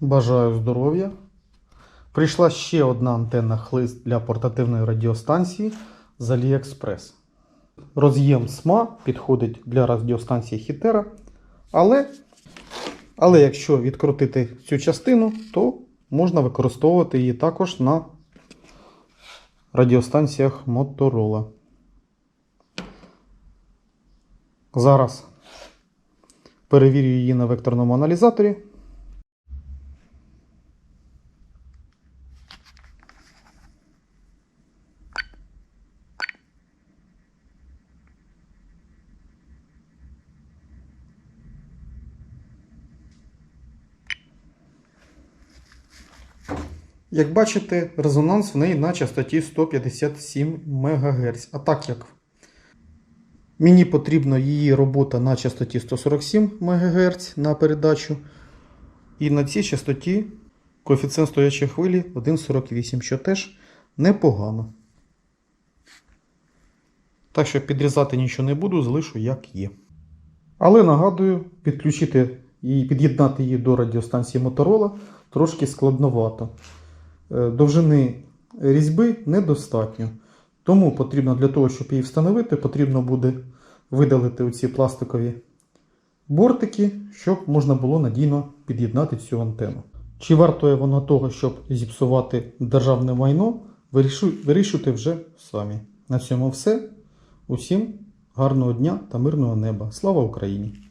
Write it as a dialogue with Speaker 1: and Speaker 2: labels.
Speaker 1: Бажаю здоров'я. Прийшла ще одна антенна хлист для портативної радіостанції з AliExpress. Роз'єм СМА підходить для радіостанції Хітера, але, але якщо відкрутити цю частину, то можна використовувати її також на радіостанціях Motorola. Зараз перевірю її на векторному аналізаторі. Як бачите, резонанс в неї на частоті 157 МГц. А так як мені потрібна її робота на частоті 147 МГц на передачу, і на цій частоті коефіцієнт стоячої хвилі 1,48, що теж непогано. Так що підрізати нічого не буду, залишу як є. Але нагадую, підключити і під'єднати її до радіостанції Motorola трошки складновато. Е, Довжини різьби недостатньо. Тому потрібно для того, щоб її встановити, потрібно буде видалити оці пластикові бортики, щоб можна було надійно під'єднати цю антенну. Чи вартує воно того, щоб зіпсувати державне майно, вирішу- вирішуйте вже самі. На цьому все. Усім гарного дня та мирного неба. Слава Україні!